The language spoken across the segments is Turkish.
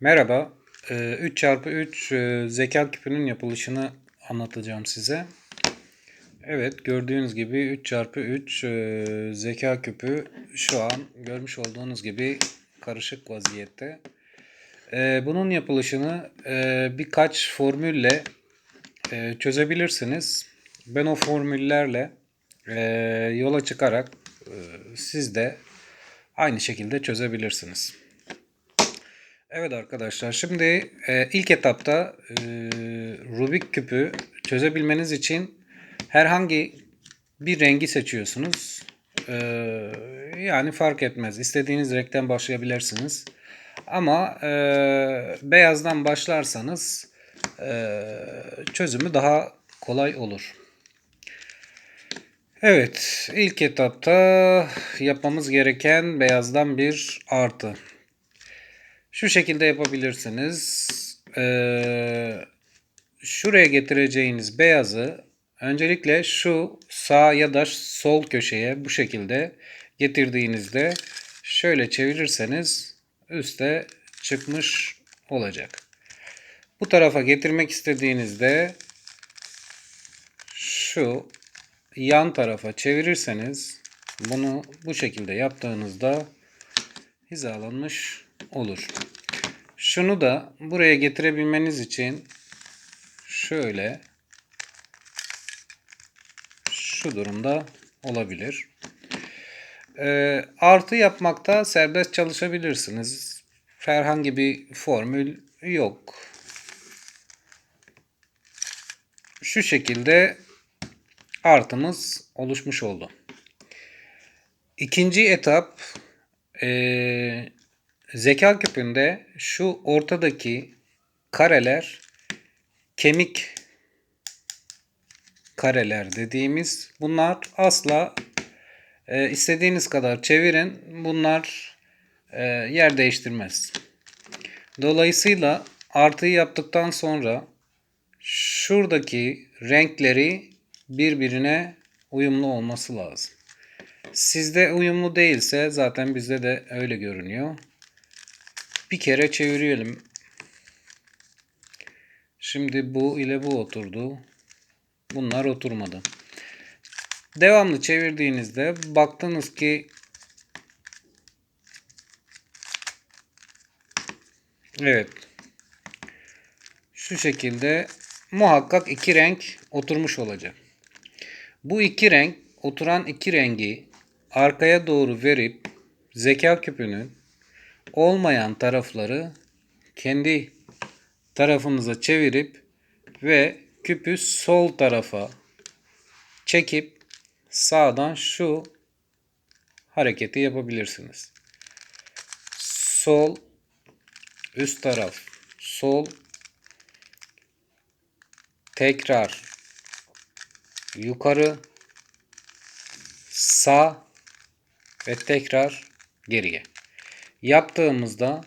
Merhaba. Ee, 3x3 e, zeka küpünün yapılışını anlatacağım size. Evet gördüğünüz gibi 3x3 e, zeka küpü şu an görmüş olduğunuz gibi karışık vaziyette. Ee, Bunun yapılışını e, birkaç formülle çözebilirsiniz. Ben o formüllerle yola çıkarak siz de aynı şekilde çözebilirsiniz. Evet arkadaşlar şimdi e, ilk etapta e, Rubik küpü çözebilmeniz için herhangi bir rengi seçiyorsunuz. E, yani fark etmez. İstediğiniz renkten başlayabilirsiniz. Ama e, beyazdan başlarsanız e, çözümü daha kolay olur. Evet, ilk etapta yapmamız gereken beyazdan bir artı. Şu şekilde yapabilirsiniz. Ee, şuraya getireceğiniz beyazı öncelikle şu sağ ya da sol köşeye bu şekilde getirdiğinizde şöyle çevirirseniz üste çıkmış olacak. Bu tarafa getirmek istediğinizde şu yan tarafa çevirirseniz bunu bu şekilde yaptığınızda hizalanmış olur. Şunu da buraya getirebilmeniz için şöyle şu durumda olabilir. Ee, artı yapmakta serbest çalışabilirsiniz. Herhangi bir formül yok. Şu şekilde artımız oluşmuş oldu. İkinci etap ee, zeka küpünde şu ortadaki kareler kemik kareler dediğimiz bunlar asla e, istediğiniz kadar çevirin bunlar e, yer değiştirmez. Dolayısıyla artıyı yaptıktan sonra şuradaki renkleri birbirine uyumlu olması lazım. Sizde uyumlu değilse zaten bizde de öyle görünüyor. Bir kere çevirelim. Şimdi bu ile bu oturdu. Bunlar oturmadı. Devamlı çevirdiğinizde baktınız ki Evet. Şu şekilde muhakkak iki renk oturmuş olacak. Bu iki renk oturan iki rengi arkaya doğru verip zeka küpünün olmayan tarafları kendi tarafımıza çevirip ve küpü sol tarafa çekip sağdan şu hareketi yapabilirsiniz. Sol üst taraf sol tekrar yukarı sağ ve tekrar geriye. Yaptığımızda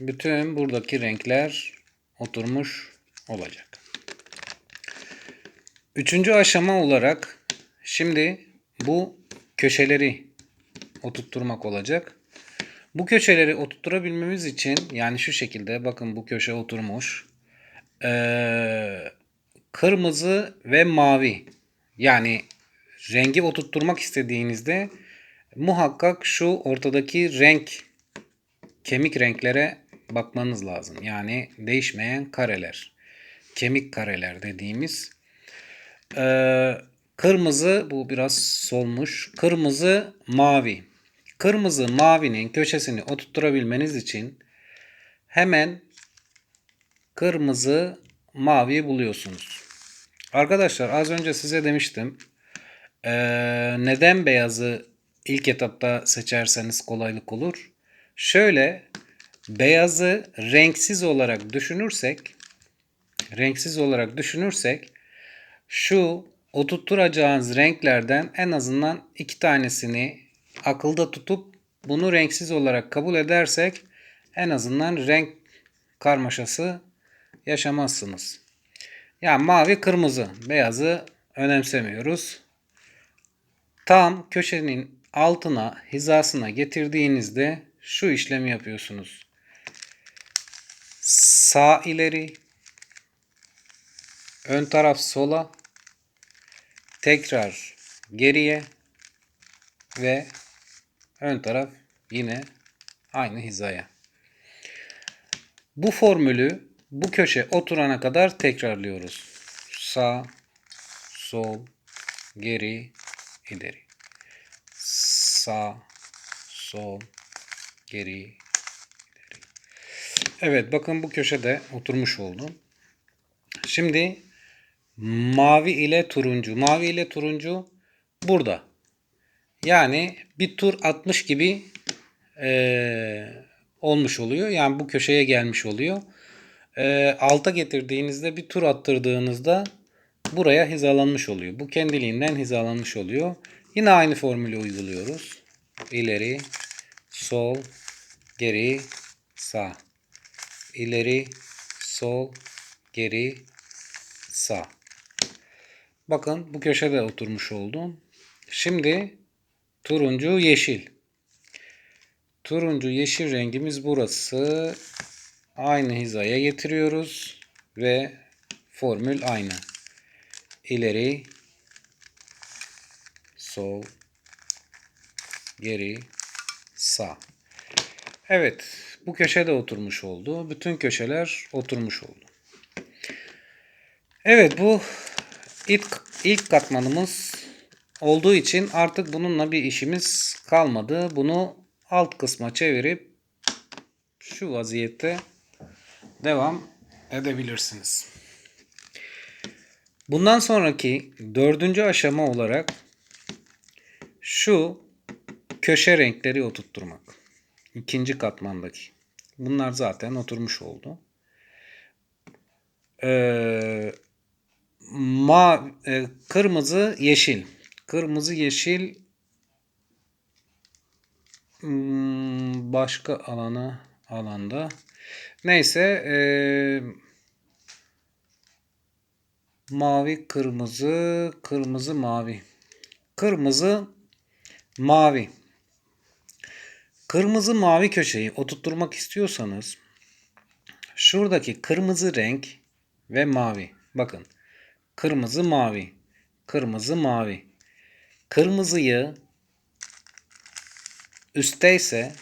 bütün buradaki renkler oturmuş olacak. Üçüncü aşama olarak şimdi bu köşeleri oturtturmak olacak. Bu köşeleri oturtturabilmemiz için yani şu şekilde bakın bu köşe oturmuş. Ee, kırmızı ve mavi yani rengi oturtturmak istediğinizde muhakkak şu ortadaki renk kemik renklere bakmanız lazım. Yani değişmeyen kareler. Kemik kareler dediğimiz. Ee, kırmızı bu biraz solmuş. Kırmızı mavi. Kırmızı mavinin köşesini oturtturabilmeniz için hemen kırmızı mavi buluyorsunuz. Arkadaşlar az önce size demiştim. Ee, neden beyazı ilk etapta seçerseniz kolaylık olur. Şöyle beyazı renksiz olarak düşünürsek renksiz olarak düşünürsek şu oturtturacağınız renklerden en azından iki tanesini akılda tutup bunu renksiz olarak kabul edersek en azından renk karmaşası yaşamazsınız. Yani mavi kırmızı beyazı önemsemiyoruz. Tam köşenin altına hizasına getirdiğinizde şu işlemi yapıyorsunuz. Sağ ileri. Ön taraf sola. Tekrar geriye. Ve ön taraf yine aynı hizaya. Bu formülü bu köşe oturana kadar tekrarlıyoruz. Sağ, sol, geri, ileri. Sağ, sol, geri, ileri. Evet bakın bu köşede oturmuş oldu. Şimdi mavi ile turuncu. Mavi ile turuncu burada. Yani bir tur atmış gibi eee, olmuş oluyor. Yani bu köşeye gelmiş oluyor. Eee, alta getirdiğinizde bir tur attırdığınızda buraya hizalanmış oluyor. Bu kendiliğinden hizalanmış oluyor. Yine aynı formülü uyguluyoruz. İleri, sol, geri, sağ. İleri, sol, geri, sağ. Bakın bu köşede oturmuş oldu. Şimdi turuncu, yeşil. Turuncu, yeşil rengimiz burası. Aynı hizaya getiriyoruz ve formül aynı. İleri, sol, geri, sağ. Evet, bu köşede oturmuş oldu. Bütün köşeler oturmuş oldu. Evet, bu ilk ilk katmanımız olduğu için artık bununla bir işimiz kalmadı. Bunu alt kısma çevirip şu vaziyette devam edebilirsiniz. Bundan sonraki dördüncü aşama olarak şu köşe renkleri oturtturmak. İkinci katmandaki. Bunlar zaten oturmuş oldu. Ee, ma e, kırmızı yeşil. Kırmızı yeşil hmm, başka alana alanda. Neyse e, mavi kırmızı kırmızı mavi. Kırmızı mavi. Kırmızı mavi köşeyi oturtturmak istiyorsanız şuradaki kırmızı renk ve mavi. Bakın. Kırmızı mavi. Kırmızı mavi. Kırmızıyı üstteyse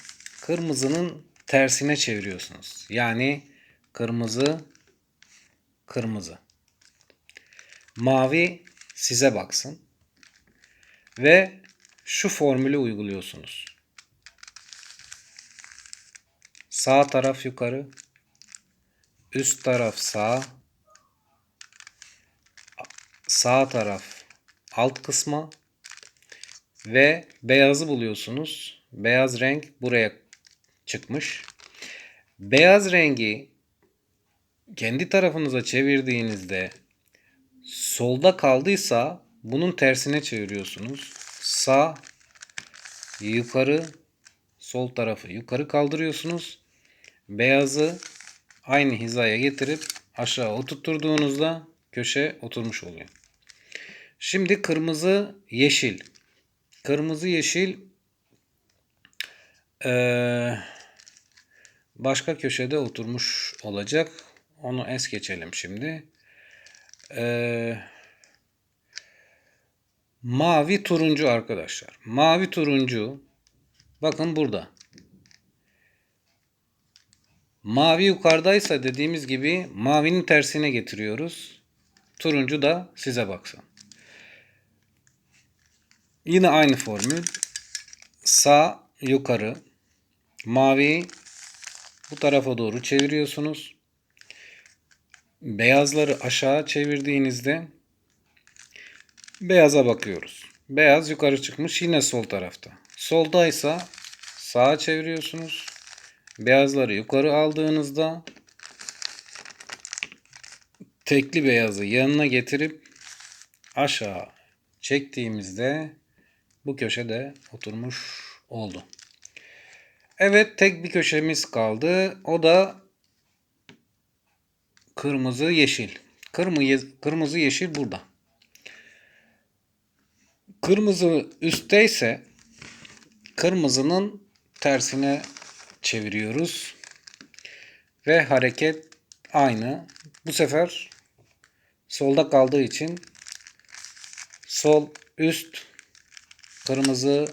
kırmızının tersine çeviriyorsunuz. Yani kırmızı kırmızı. Mavi size baksın. Ve şu formülü uyguluyorsunuz. Sağ taraf yukarı, üst taraf sağ, sağ taraf alt kısma ve beyazı buluyorsunuz. Beyaz renk buraya çıkmış. Beyaz rengi kendi tarafınıza çevirdiğinizde solda kaldıysa bunun tersine çeviriyorsunuz. Sağ yukarı sol tarafı yukarı kaldırıyorsunuz. Beyazı aynı hizaya getirip aşağı oturtturduğunuzda köşe oturmuş oluyor. Şimdi kırmızı yeşil. Kırmızı yeşil başka köşede oturmuş olacak. Onu es geçelim şimdi. Mavi turuncu arkadaşlar. Mavi turuncu bakın burada. Mavi yukarıdaysa dediğimiz gibi mavinin tersine getiriyoruz. Turuncu da size baksın. Yine aynı formül. Sağ yukarı. Mavi bu tarafa doğru çeviriyorsunuz. Beyazları aşağı çevirdiğinizde beyaza bakıyoruz. Beyaz yukarı çıkmış yine sol tarafta. Soldaysa sağa çeviriyorsunuz. Beyazları yukarı aldığınızda tekli beyazı yanına getirip aşağı çektiğimizde bu köşede oturmuş oldu. Evet tek bir köşemiz kaldı. O da kırmızı yeşil. Kırmızı, kırmızı yeşil burada. Kırmızı üstteyse kırmızının tersine çeviriyoruz. ve hareket aynı. Bu sefer solda kaldığı için sol üst kırmızı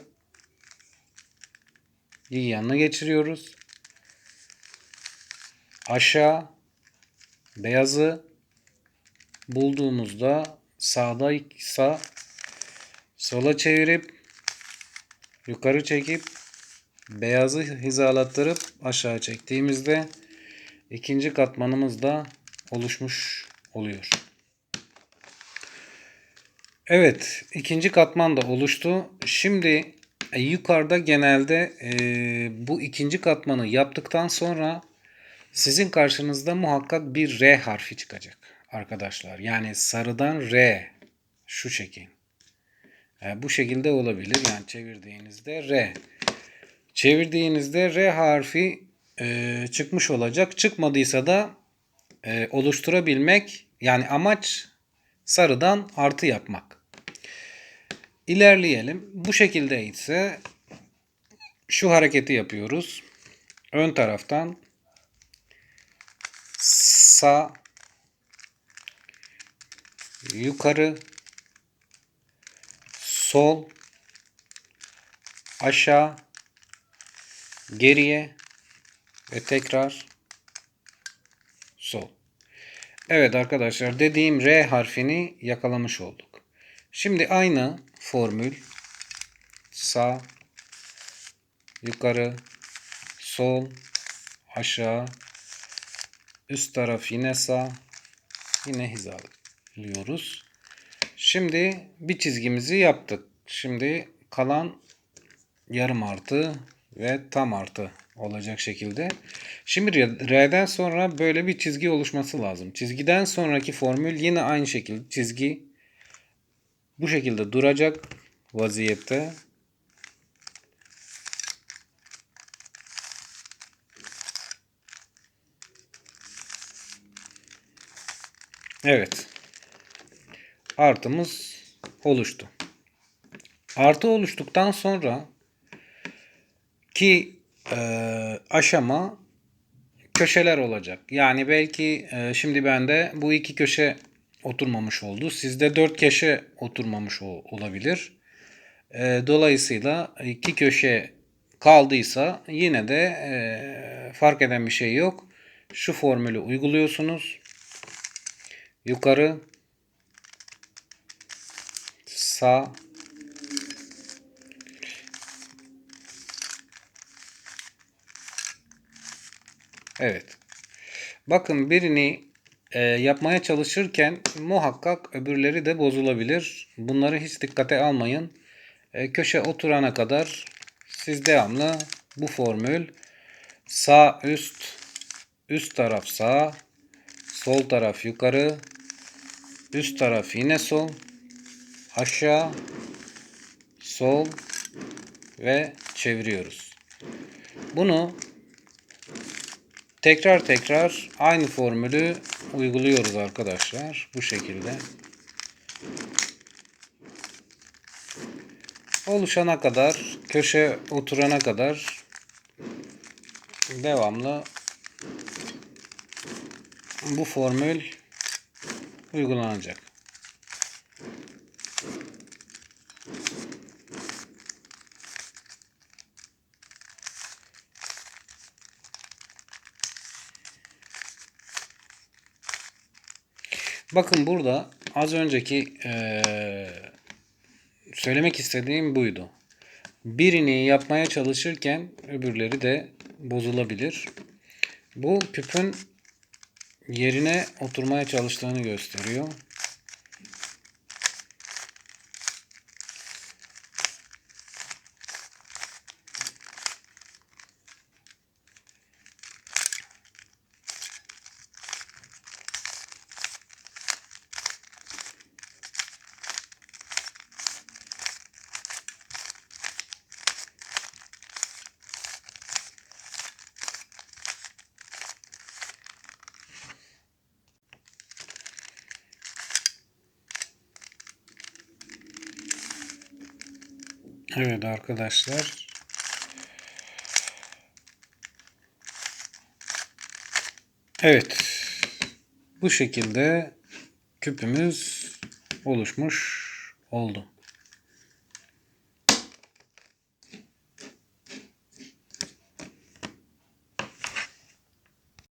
yanına geçiriyoruz. Aşağı beyazı bulduğumuzda sağdaysa sola çevirip yukarı çekip beyazı hizalattırıp aşağı çektiğimizde ikinci katmanımız da oluşmuş oluyor. Evet, ikinci katman da oluştu. Şimdi e, yukarıda genelde e, bu ikinci katmanı yaptıktan sonra sizin karşınızda muhakkak bir R harfi çıkacak arkadaşlar. Yani sarıdan R şu şekil. E, bu şekilde olabilir. Yani çevirdiğinizde R. Çevirdiğinizde R harfi e, çıkmış olacak. Çıkmadıysa da e, oluşturabilmek yani amaç sarıdan artı yapmak. İlerleyelim. Bu şekilde ise şu hareketi yapıyoruz. Ön taraftan sağ yukarı sol aşağı geriye ve tekrar sol. Evet arkadaşlar dediğim R harfini yakalamış olduk. Şimdi aynı formül sağ yukarı sol aşağı üst taraf yine sağ yine hizalıyoruz. Şimdi bir çizgimizi yaptık. Şimdi kalan yarım artı ve tam artı olacak şekilde. Şimdi R'den sonra böyle bir çizgi oluşması lazım. Çizgiden sonraki formül yine aynı şekilde çizgi bu şekilde duracak vaziyette. Evet. Artımız oluştu. Artı oluştuktan sonra ki e, aşama köşeler olacak. Yani belki e, şimdi bende bu iki köşe oturmamış oldu. Sizde dört köşe oturmamış ol, olabilir. E, dolayısıyla iki köşe kaldıysa yine de e, fark eden bir şey yok. Şu formülü uyguluyorsunuz. Yukarı sağ Evet. Bakın birini e, yapmaya çalışırken muhakkak öbürleri de bozulabilir. Bunları hiç dikkate almayın. E, köşe oturana kadar siz devamlı bu formül sağ üst üst taraf sağ sol taraf yukarı üst taraf yine sol aşağı sol ve çeviriyoruz. Bunu tekrar tekrar aynı formülü uyguluyoruz arkadaşlar. Bu şekilde. Oluşana kadar, köşe oturana kadar devamlı bu formül uygulanacak. Bakın burada az önceki ee, söylemek istediğim buydu. Birini yapmaya çalışırken öbürleri de bozulabilir. Bu küpün yerine oturmaya çalıştığını gösteriyor. Evet arkadaşlar. Evet. Bu şekilde küpümüz oluşmuş oldu.